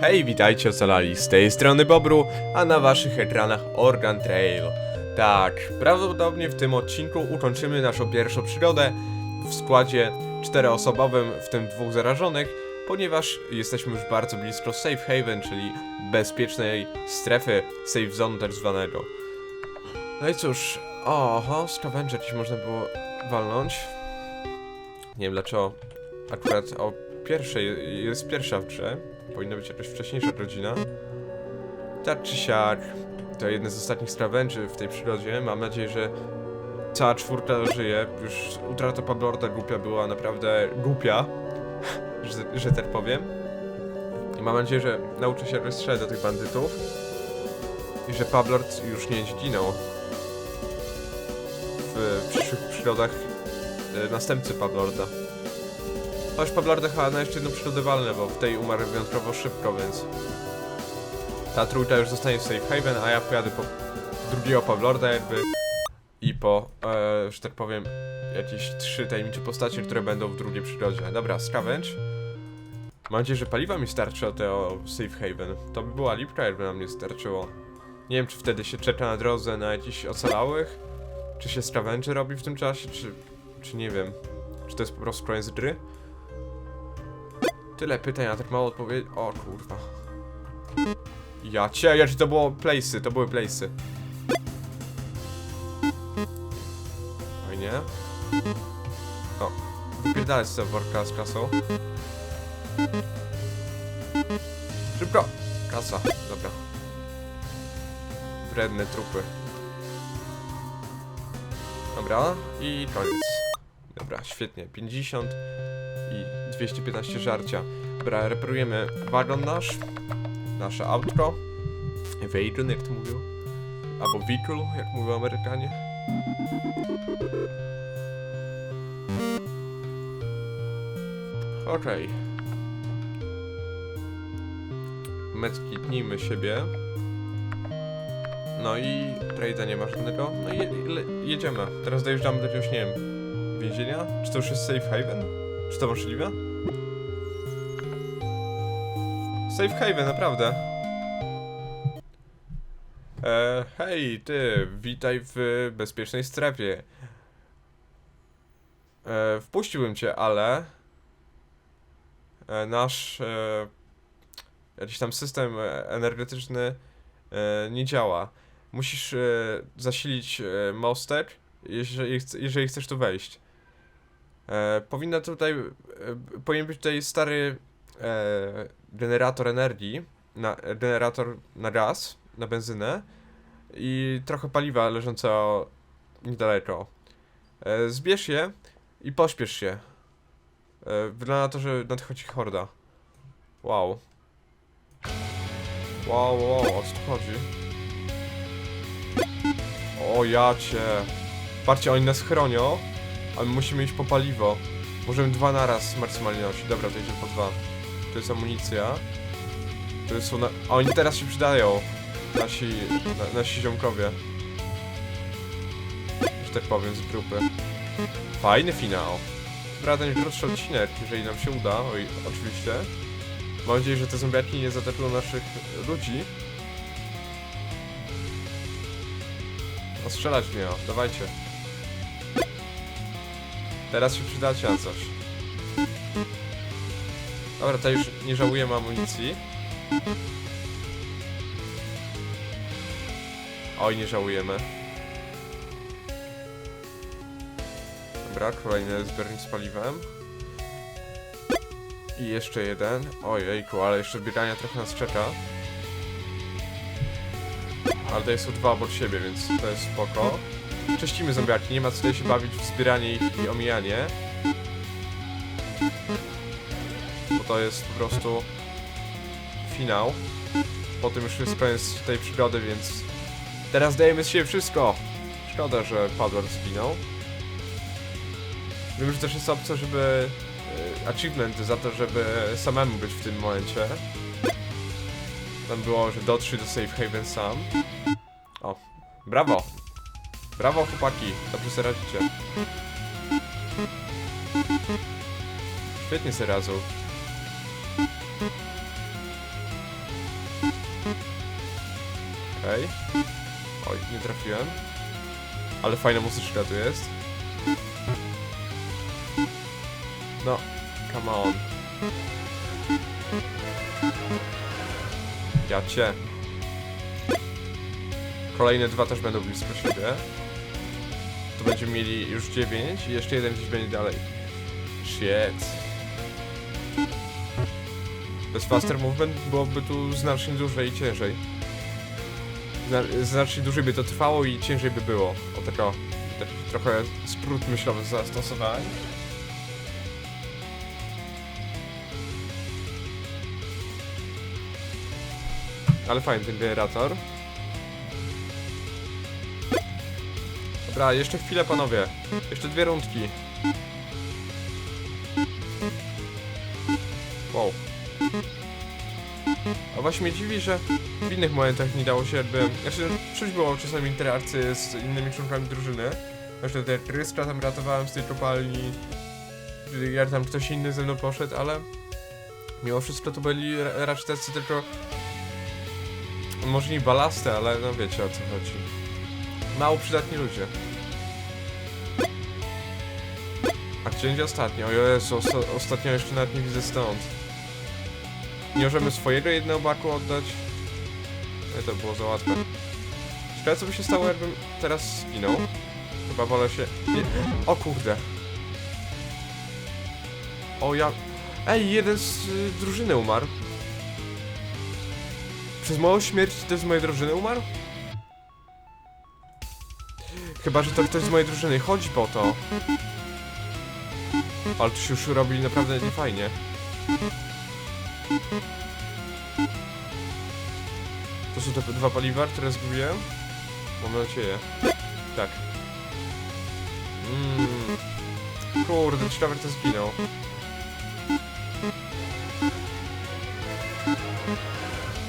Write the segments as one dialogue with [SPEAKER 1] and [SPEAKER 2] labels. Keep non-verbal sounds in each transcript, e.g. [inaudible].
[SPEAKER 1] Hej, witajcie ocalali, z tej strony Bobru, a na waszych ekranach Organ Trail. Tak, prawdopodobnie w tym odcinku ukończymy naszą pierwszą przygodę w składzie czteroosobowym, w tym dwóch zarażonych, ponieważ jesteśmy już bardzo blisko Safe Haven, czyli bezpiecznej strefy Safe Zone tak zwanego. No i cóż, oho, scavenger dziś można było walnąć. Nie wiem dlaczego akurat o pierwszej, jest pierwsza w grze, powinna być jakaś wcześniejsza godzina. Tak czy siak, to jeden z ostatnich scavengers w tej przygodzie. Mam nadzieję, że cała czwórka żyje. Już utrata Pablorda głupia była naprawdę głupia, [laughs] że, że tak powiem. I mam nadzieję, że nauczę się jakoś strzelać do tych bandytów. I że Pablord już nie zginął w przyszłych przygodach e, następcy Pablorda. Choć Pablorda chyba na jeszcze jedną przygodę walnę, bo w tej umarł wyjątkowo szybko, więc ta trójka już zostanie w Safe Haven, a ja pojadę po drugiego Pablorda jakby i po, e, że tak powiem, jakieś trzy tajemnicze postacie, które będą w drugiej przygodzie. Dobra, scavenge. Mam nadzieję, że paliwa mi starczy o tego Safe Haven. To by była lipka, jakby nam nie starczyło. Nie wiem, czy wtedy się czeka na drodze na jakichś ocalałych, czy się scavenger robi w tym czasie, czy, czy nie wiem. Czy to jest po prostu koniec gry? Tyle pytań, a tak mało odpowiedzi. O kurwa. Ja cię, ja czy to było place'y, to były place'y. Fajnie. O, wypierdalać sobie worka z kasą. Szybko! Kasa, dobra. Wredne trupy. Dobra, i koniec. Dobra, świetnie. 50 i 215 żarcia. Dobra, reparujemy wagon nasz, nasze autko, wagon jak to mówił, albo vehicle jak mówią Amerykanie. Okej. Medkitnijmy siebie. No i trade'a nie ma żadnego. No i je, jedziemy. Teraz dojeżdżamy do jakiegoś, nie wiem, więzienia? Czy to już jest safe haven? Czy to możliwe? Safe haven, naprawdę. E, hej, ty, witaj w bezpiecznej strefie. E, wpuściłbym cię, ale e, nasz e, jakiś tam system e, energetyczny e, nie działa. Musisz e, zasilić e, mostek, jeżeli, jeżeli chcesz tu wejść. E, powinna tutaj, e, powinien być tutaj stary e, generator energii, na, e, generator na gaz, na benzynę i trochę paliwa leżącego niedaleko. E, zbierz je i pośpiesz się. E, wygląda na to, że nadchodzi horda. Wow. Wow, wow, o co tu chodzi? O ja cię. Patrzcie, oni nas chronią, a my musimy iść po paliwo. Możemy dwa naraz maksymalnie nosić. Dobra, to idziemy po dwa. To jest amunicja. To są oni teraz się przydają. Nasi, na, nasi ziomkowie. Że tak powiem, z grupy. Fajny finał. Dobra, ten krótszy odcinek, jeżeli nam się uda, oj, oczywiście. Mam nadzieję, że te zombiaki nie zaatakują naszych ludzi. O, strzelać mnie, o, dawajcie. Teraz się przydacie na coś. Dobra, to już nie żałujemy amunicji. Oj, nie żałujemy. Dobra, kolejny zbiornik z paliwem. I jeszcze jeden. Ojejku, ale jeszcze zbierania trochę nas czeka. Ale tutaj są dwa obok siebie, więc to jest spoko. Czyścimy zombiaki, nie ma co się bawić w zbieranie ich i omijanie. To jest po prostu finał. Potem już jest koniec tej przygody, więc teraz dajemy z siebie wszystko. Szkoda, że Padwar zginął. Wiem, że też jest opcja, żeby e, achievement za to, żeby samemu być w tym momencie. Tam było, że dotrzyj do safe haven sam. O, brawo! Brawo chłopaki, dobrze sobie radzicie. Świetnie sobie radzą. Okej. Oj, nie trafiłem. Ale fajna muzyczka tu jest. No, come on. Ja cię. Kolejne dwa też będą blisko siebie. To będziemy mieli już 9 i jeszcze jeden gdzieś będzie dalej. Shit. Bez faster movement byłoby tu znacznie dłużej i ciężej. Zna znacznie dłużej by to trwało i ciężej by było. O taki trochę skrót myślowy zastosowałem. Ale fajny ten generator. Dobra, jeszcze chwilę panowie. Jeszcze dwie rundki. Właśnie mnie dziwi, że w innych momentach nie dało się jakby... Znaczy, czuć było czasami interakcje z innymi członkami drużyny. Zresztą te Tryska tam ratowałem z tej kopalni. Jak tam ktoś inny ze mną poszedł, ale... Mimo wszystko to byli ra- raczej tacy tylko... Może nie balasty, ale no wiecie o co chodzi. Mało przydatni ludzie. A gdzie ostatnio? O osta ostatnio jeszcze nawet nie widzę stąd. Nie możemy swojego jednego baku oddać? Nie, to było za łatwe. Ciekawe co by się stało, jakbym teraz zginął. Chyba wolę się... Nie. O kurde. O ja... Ej, jeden z y, drużyny umarł. Przez moją śmierć ktoś z mojej drużyny umarł? Chyba, że to ktoś z mojej drużyny. Chodzi po to. Ale tu się już robi naprawdę niefajnie. To są te dwa paliwa, które zgubiłem? Mam nadzieję. Tak. Mmm. Kurde, ciekawe kto zginął.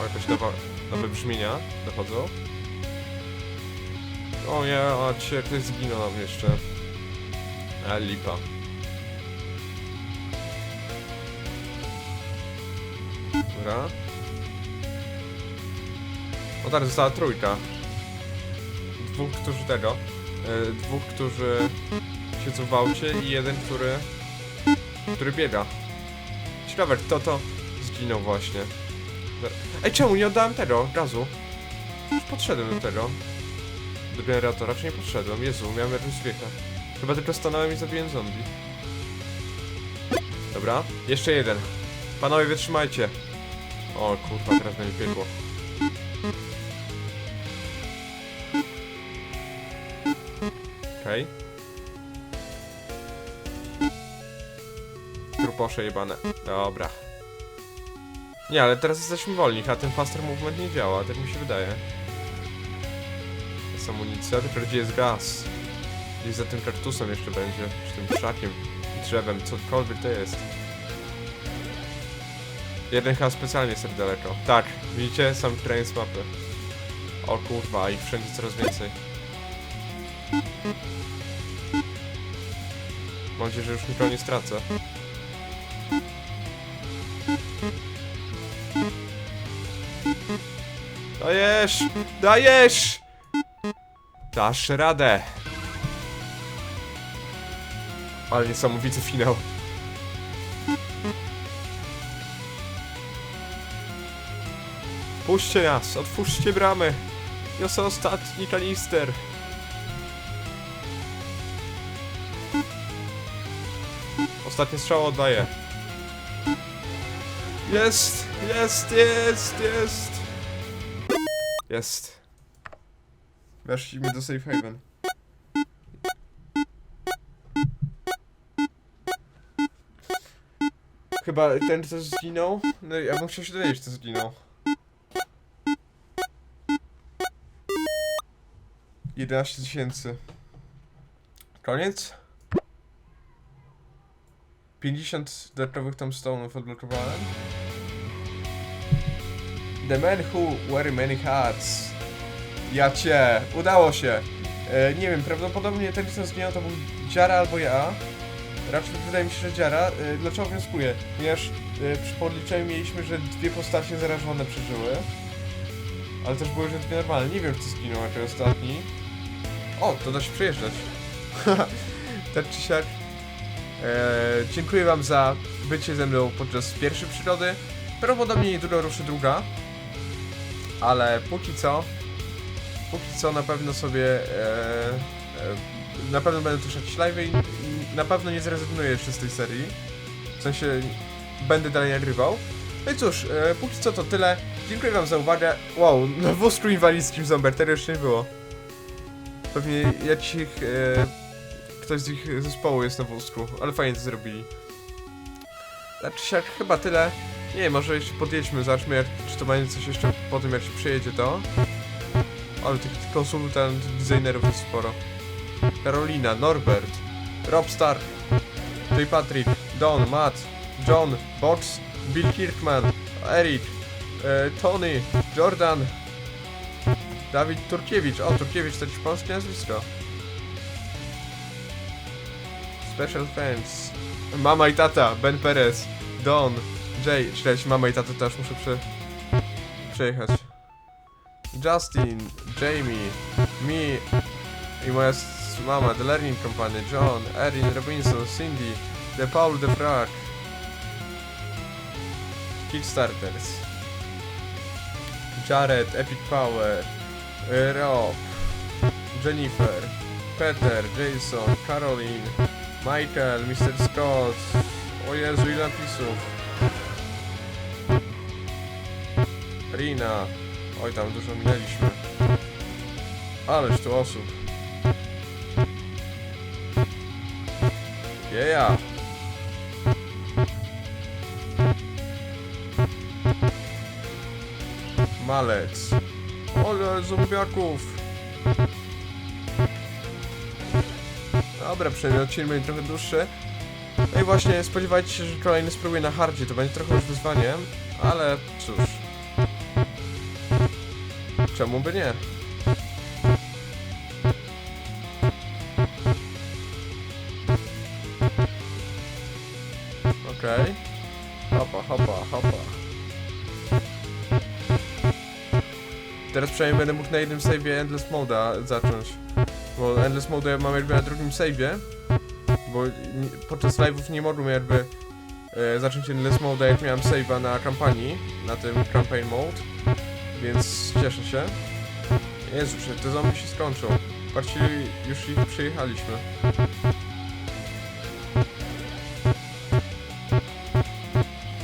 [SPEAKER 1] O, jakoś nowa, nowe brzmienia dochodzą. O nie, a cię ktoś zginął nam jeszcze. A lipa. Dobra. O tak, została trójka. Dwóch, którzy tego. e, dwóch, którzy siedzą w aucie i jeden, który... który biega. Ciekawe, kto to zginął właśnie. Ej, czemu nie oddałem tego gazu? Już podszedłem do tego. Do generatora, czy nie podszedłem? Jezu, miałem jakąś zwiekę. Chyba tylko stanąłem i zabiłem zombie. Dobra, jeszcze jeden. Panowie, wytrzymajcie. O kurwa, teraz będzie piekło. Okej. Truposze jebane. Dobra. Nie, ale teraz jesteśmy wolni, a ten faster movement nie działa, tak mi się wydaje. Jest amunicja, tylko gdzie jest gaz? Gdzieś za tym kaktusem jeszcze będzie, czy tym krzakiem, drzewem, cokolwiek to jest. Jeden chyba specjalnie jest tak daleko. Tak, widzicie? Sam train z mapy. O kurwa, ich wszędzie coraz więcej. Mam nadzieję, że już nikogo nie stracę. Dajesz! Dajesz! Dasz radę! Ale niesamowity finał. Puśćcie nas, otwórzcie bramy. Niosę ostatni kanister. Ostatnie strzało oddaję. Jest, jest, jest, jest. Jest. Weszliśmy do safe haven. Chyba ten, co zginął? No ja bym chciał się dowiedzieć, kto zginął. 11 tysięcy. Koniec? 50 dodatkowych tombstone'ów odblokowałem. The man who wear many hats. Ja cię, udało się. E, nie wiem, prawdopodobnie ten, kto zginął, to był Dziara albo ja. Raczej wydaje mi się, że Dziara. E, dlaczego wnioskuję? Ponieważ e, przy podliczeniu mieliśmy, że dwie postacie zarażone przeżyły. Ale też były dwie normalne. Nie wiem, czy zginął raczej ostatni. O, to da się przejeżdżać. [laughs] tak czy siak. Eee, dziękuję wam za bycie ze mną podczas pierwszej przygody. Prawdopodobnie niedługo ruszy druga. Ale póki co, póki co na pewno sobie, e, e, na pewno będę tu jakieś i, na pewno nie zrezygnuję jeszcze z tej serii. W sensie, będę dalej nagrywał. No i cóż, e, póki co to tyle. Dziękuję wam za uwagę. Wow, [laughs] na wózku inwalidzkim Zombertery jeszcze nie było. Pewnie jakiś ich, e, ktoś z ich zespołu jest na wózku, ale fajnie to zrobili. Tak czy siak, chyba tyle. Nie może jeszcze podjedźmy, zobaczmy jak, czy to będzie coś jeszcze po tym jak się przejedzie to. Ale tych konsultant designerów jest sporo. Karolina, Norbert, Rob Stark, J. Patrick, Don, Matt, John, Box, Bill Kirkman, Eric, e, Tony, Jordan, Dawid Turkiewicz. O, Turkiewicz to jakieś polskie nazwisko. Special Thanks. Mama i tata, Ben Perez, Don, Jay. Czekajcie, mama i tata też muszę prze... przejechać. Justin, Jamie, me i moja mama, The Learning Company, John, Erin Robinson, Cindy, The Paul de Frag, Kickstarters, Jared, Epic Power, Rob, Jennifer, Peter, Jason, Caroline, Michael, Mr. Scott, o Jezu, ile napisów, Rina, oj tam dużo minęliśmy, ależ tu osób. Yeah. Malec. Ole zombiaków. Dobra, przynajmniej odcinek będzie trochę dłuższy. No i właśnie spodziewajcie się, że kolejny spróbuję na hardzie. To będzie trochę już wyzwanie, ale cóż. Czemu by nie? Przynajmniej będę mógł na jednym save'ie Endless Mode'a zacząć. Bo Endless Mode ja mam jakby na drugim save'ie. Bo podczas live'ów nie mogłem jakby e, zacząć Endless Mode'a jak miałem save'a na kampanii. Na tym Campaign Mode. Więc cieszę się. Jezu, te zombie się skończą. Patrzcie, już ich przejechaliśmy.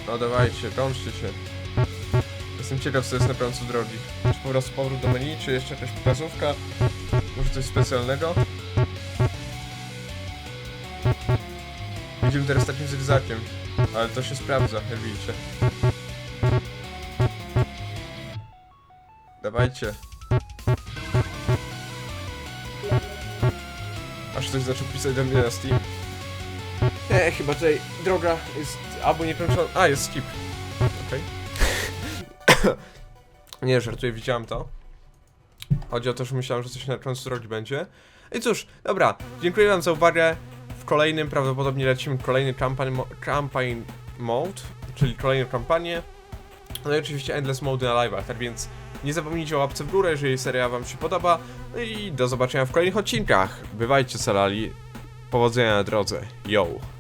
[SPEAKER 1] No dawajcie, kończcie się. Jestem ciekaw, co jest na końcu drogi. Czy po prostu powrót do menu, czy jeszcze jakaś pokazówka? Może coś specjalnego? Idziemy teraz takim zygzakiem, ale to się sprawdza, jak widzicie. Dawajcie. Aż ktoś zaczął pisać do mnie na Steam. Nie, chyba tutaj droga jest albo niekończona. A, jest skip. Nie, żartuję, widziałem to. Chodzi o to, że myślałem, że coś na końcu drogi będzie. I cóż, dobra, dziękuję wam za uwagę. W kolejnym prawdopodobnie lecimy kolejny campaign, campaign mode, czyli kolejną kampanię. No i oczywiście endless mode na live'ach, tak więc nie zapomnijcie o łapce w górę, jeżeli seria wam się podoba. No i do zobaczenia w kolejnych odcinkach. Bywajcie salali. Powodzenia na drodze. Yo!